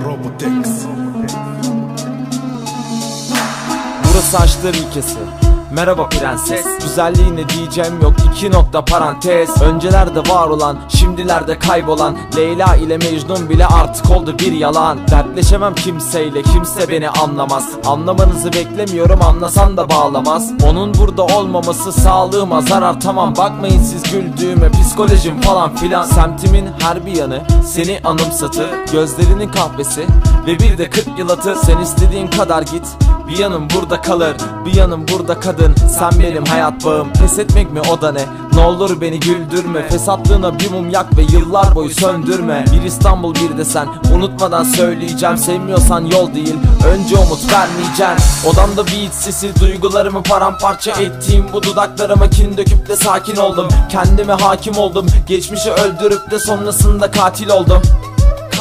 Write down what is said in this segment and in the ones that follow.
Robotex. Burası açtır ilkesi Merhaba prenses. Güzelliğine diyeceğim yok. İki nokta parantez. Öncelerde var olan şimdilerde kaybolan. Leyla ile Mecnun bile artık oldu bir yalan. Dertleşemem kimseyle kimse beni anlamaz. Anlamanızı beklemiyorum anlasan da bağlamaz. Onun burada olmaması sağlığıma zarar. Tamam Bakmayın siz güldüğüme psikolojim falan filan. Semtimin her bir yanı seni anımsatır. Gözlerinin kahvesi ve bir de 40 yıl atır Sen istediğin kadar git bir yanım burada kalır Bir yanım burada kadın. Sen benim hayat bağım Pes etmek mi o da ne? Ne olur beni güldürme Fesatlığına bir mum yak ve yıllar boyu söndürme. Bir İstanbul bir de sen Unutmadan söyleyeceğim. Sevmiyorsan yol değil Önce umut vermeyeceksin Odamda bir iç sesi Duygularımı paramparça ettiğim Bu dudaklarıma kin döküp de sakin oldum. Kendime hakim oldum Geçmişi öldürüp de sonrasında katil oldum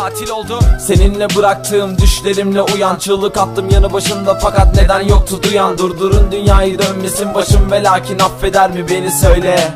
katil oldum Seninle bıraktığım düşlerimle uyan. Çığlık attım yanı başında fakat neden yoktu duyan? Durdurun dünyayı dönmesin başım ve lakin affeder mi beni söyle.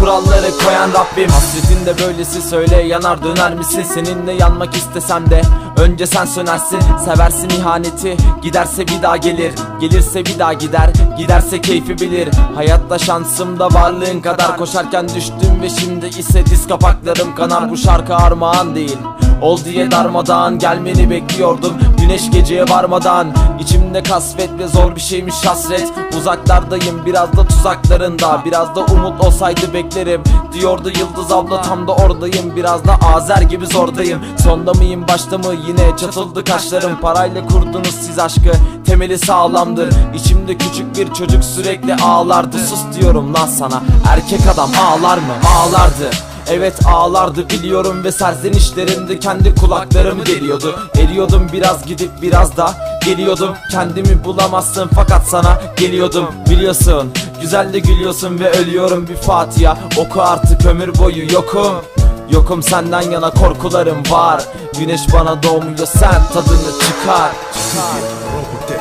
Kuralları koyan Rabbim. Hasretin de böylesi söyle yanar döner misin? Seninle yanmak istesem de Önce sen sönersin. Seversin ihaneti Giderse bir daha gelir. Gelirse bir daha gider Giderse keyfi bilir. Hayatta şansım da varlığın kadar. Koşarken düştüm ve şimdi ise diz kapaklarım kanar. Bu şarkı armağan değil Ol diye darmadağın gelmeni bekliyordum. Güneş geceye varmadan. İçimde kasvet ve zor bir şeymiş hasret. Uzaklardayım biraz da tuzaklarında. Biraz da umut olsaydı beklerim. Diyordu Yıldız abla tam da oradayım. Biraz da Azer gibi zordayım. Sonda mıyım başta mı? Yine çatıldı kaşlarım. Parayla kurdunuz siz aşkı. Temeli sağlamdır. İçimde küçük bir çocuk sürekli ağlardı. Sus diyorum lan sana. Erkek adam ağlar mı? Ağlardı Evet ağlardı biliyorum ve serzenişlerimde kendi kulaklarım deliyordu Eriyordum biraz gidip biraz da geliyordum. Kendimi bulamazsın fakat sana geliyordum. Biliyorsun Güzel de gülüyorsun ve ölüyorum bir Fatiha. Oku artık ömür boyu yokum. Yokum senden yana korkularım var. Güneş bana doğmuyor sen tadını çıkar. Çıkar